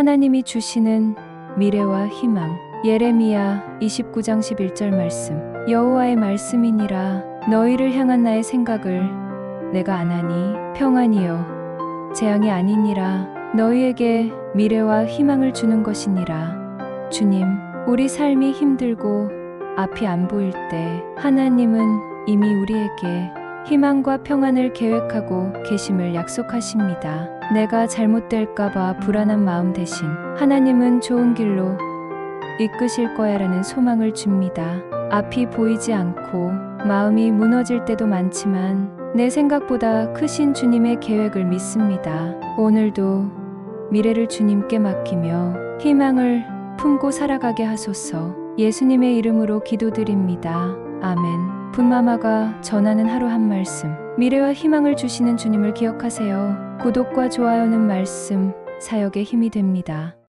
하나님이 주시는 미래와 희망. 예레미야 29장 11절 말씀. 여호와의 말씀이니라 너희를 향한 나의 생각을 내가 아나니 평안이요 재앙이 아니니라 너희에게 미래와 희망을 주는 것이니라. 주님, 우리 삶이 힘들고 앞이 안 보일 때 하나님은 이미 우리에게 희망과 평안을 계획하고 계심을 약속하십니다. 내가 잘못될까봐 불안한 마음 대신 하나님은 좋은 길로 이끄실 거야라는 소망을 줍니다. 앞이 보이지 않고 마음이 무너질 때도 많지만 내 생각보다 크신 주님의 계획을 믿습니다. 오늘도 미래를 주님께 맡기며 희망을 품고 살아가게 하소서 예수님의 이름으로 기도드립니다. 아멘. 분마마가 전하는 하루 한 말씀. 미래와 희망을 주시는 주님을 기억하세요. 구독과 좋아요는 말씀, 사역의 힘이 됩니다.